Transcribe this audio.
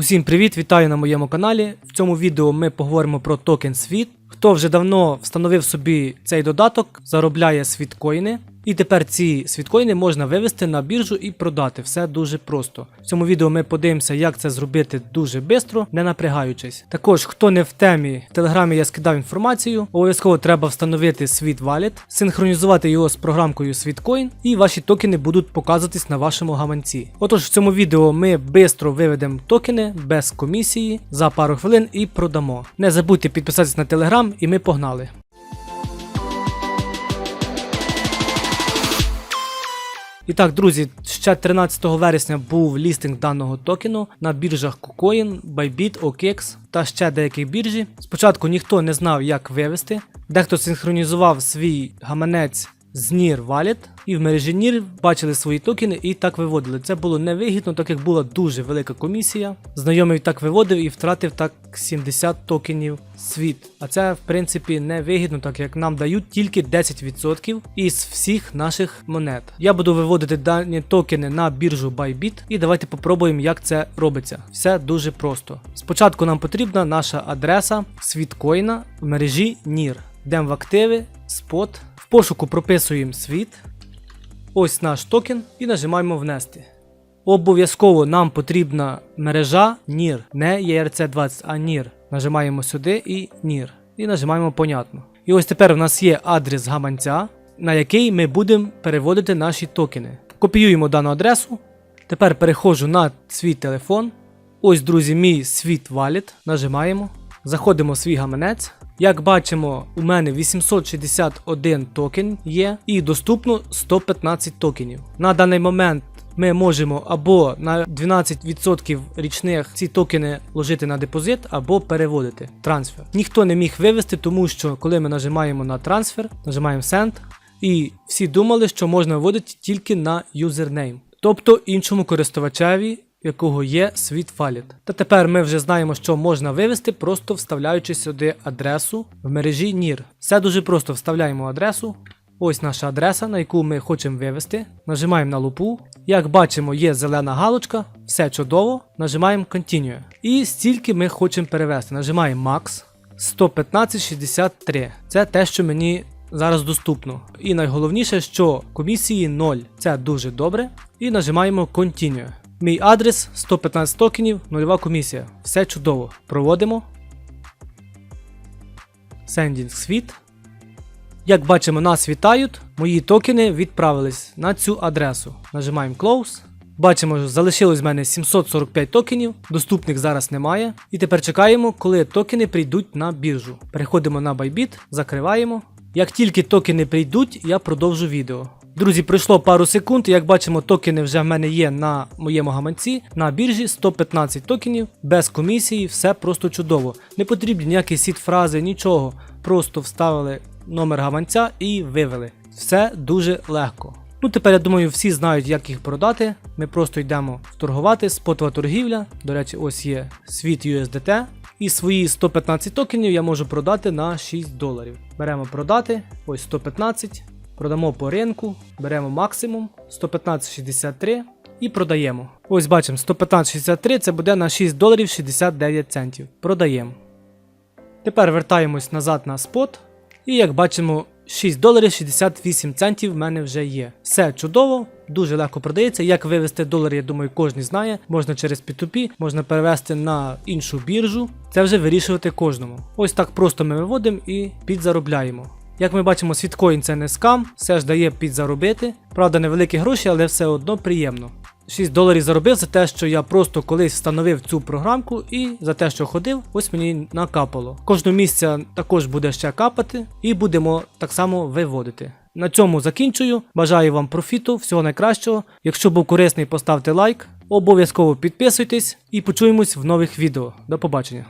Усім привіт, вітаю на моєму каналі. В цьому відео ми поговоримо про токен світ. Хто вже давно встановив собі цей додаток, заробляє світкоїни. І тепер ці світкоїни можна вивести на біржу і продати. Все дуже просто. В цьому відео ми подивимося, як це зробити дуже швидко, не напрягаючись. Також, хто не в темі, в телеграмі я скидав інформацію. Обов'язково треба встановити світ Wallet, синхронізувати його з програмкою Sweetcoin, і ваші токени будуть показуватись на вашому гаманці. Отож, в цьому відео ми швидко виведемо токени без комісії за пару хвилин і продамо. Не забудьте підписатись на телеграм, і ми погнали. І так, друзі, ще 13 вересня був лістинг даного токену на біржах KuCoin, Bybit, OKX та ще деякі біржі. Спочатку ніхто не знав, як вивести. Дехто синхронізував свій гаманець з NIR Wallet і в мережі NIR бачили свої токени і так виводили. Це було невигідно, так як була дуже велика комісія. Знайомий так виводив і втратив так 70 токенів світ. А це в принципі не вигідно, так як нам дають тільки 10% із всіх наших монет. Я буду виводити дані токени на біржу Bybit і давайте попробуємо, як це робиться. Все дуже просто. Спочатку нам потрібна наша адреса світкоїна в мережі NIR. Йдемо в активи, спот. Пошуку прописуємо світ. Ось наш токен і нажимаємо внести. Обов'язково нам потрібна мережа NIR, не ERC20, а NIR. Нажимаємо сюди і NIR. І нажимаємо понятно. І ось тепер у нас є адрес гаманця, на який ми будемо переводити наші токени. Копіюємо дану адресу. Тепер переходжу на свій телефон. Ось, друзі, мій світ Wallet. Нажимаємо. Заходимо в свій гаманець. Як бачимо, у мене 861 токен є і доступно 115 токенів. На даний момент ми можемо або на 12% річних ці токени ложити на депозит, або переводити трансфер. Ніхто не міг вивести, тому що коли ми нажимаємо на трансфер, нажимаємо Send, і всі думали, що можна виводити тільки на юзернейм, тобто іншому користувачеві якого є світ Wallet. Та тепер ми вже знаємо, що можна вивести, просто вставляючи сюди адресу в мережі NIR. Все дуже просто вставляємо адресу. Ось наша адреса, на яку ми хочемо вивести. Нажимаємо на лупу. Як бачимо, є зелена галочка, все чудово. Нажимаємо Continue. І стільки ми хочемо перевести. Нажимаємо Max 115,63. Це те, що мені зараз доступно. І найголовніше, що комісії 0. Це дуже добре. І нажимаємо Continue. Мій адрес 115 токенів, нульова комісія. Все чудово. Проводимо. Sending світ. Як бачимо, нас вітають. Мої токени відправились на цю адресу. Нажимаємо Close. Бачимо, що залишилось в мене 745 токенів, доступних зараз немає. І тепер чекаємо, коли токени прийдуть на біржу. Переходимо на Bybit, закриваємо. Як тільки токени прийдуть, я продовжу відео. Друзі, пройшло пару секунд. Як бачимо, токени вже в мене є на моєму гаманці. На біржі 115 токенів, без комісії, все просто чудово. Не потрібні ніякі сіт фрази, нічого. Просто вставили номер гаманця і вивели. Все дуже легко. Ну тепер я думаю, всі знають, як їх продати. Ми просто йдемо торгувати, спотова торгівля. До речі, ось є світ USDT. І свої 115 токенів я можу продати на 6 доларів. Беремо продати, ось 115. Продамо по ринку, беремо максимум 115,63 і продаємо. Ось бачимо 115,63 це буде на 6 доларів 69 центів. Продаємо. Тепер вертаємось назад на спот. І як бачимо, 6 доларів 68 центів в мене вже є. Все чудово, дуже легко продається. Як вивести долар, я думаю, кожен знає. Можна через P2P, можна перевести на іншу біржу. Це вже вирішувати кожному. Ось так просто ми виводимо і підзаробляємо. Як ми бачимо, світкоін це не скам, все ж дає підзаробити. Правда, невеликі гроші, але все одно приємно. 6 доларів заробив за те, що я просто колись встановив цю програмку і за те, що ходив, ось мені накапало. Кожного місяця також буде ще капати, і будемо так само виводити. На цьому закінчую. Бажаю вам профіту, всього найкращого. Якщо був корисний, поставте лайк. Обов'язково підписуйтесь і почуємось в нових відео. До побачення.